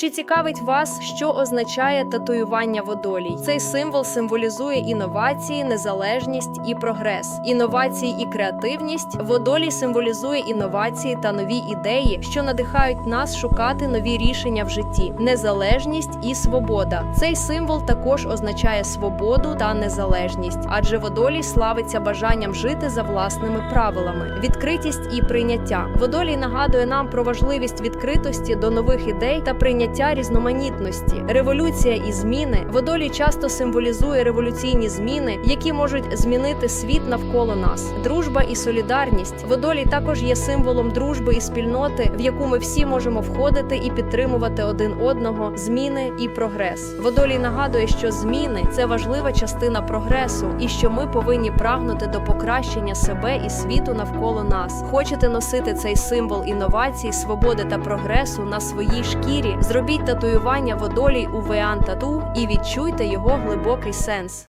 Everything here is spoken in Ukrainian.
Чи цікавить вас, що означає татуювання водолій? Цей символ символізує інновації, незалежність і прогрес. Інновації і креативність. Водолій символізує інновації та нові ідеї, що надихають нас шукати нові рішення в житті. Незалежність і свобода. Цей символ також означає свободу та незалежність, адже водолій славиться бажанням жити за власними правилами, відкритість і прийняття. Водолій нагадує нам про важливість відкритості до нових ідей та прийняття різноманітності. Революція і зміни водолій часто символізує революційні зміни, які можуть змінити світ навколо нас. Дружба і солідарність. Водолій також є символом дружби і спільноти, в яку ми всі можемо входити і підтримувати один одного. Зміни і прогрес. Водолій нагадує, що зміни це важлива частина прогресу, і що ми повинні прагнути до покращення себе і світу навколо нас. Хочете носити цей символ інновацій, свободи та прогресу на своїй шкірі? Зробіть татуювання водолій у Веан Тату і відчуйте його глибокий сенс.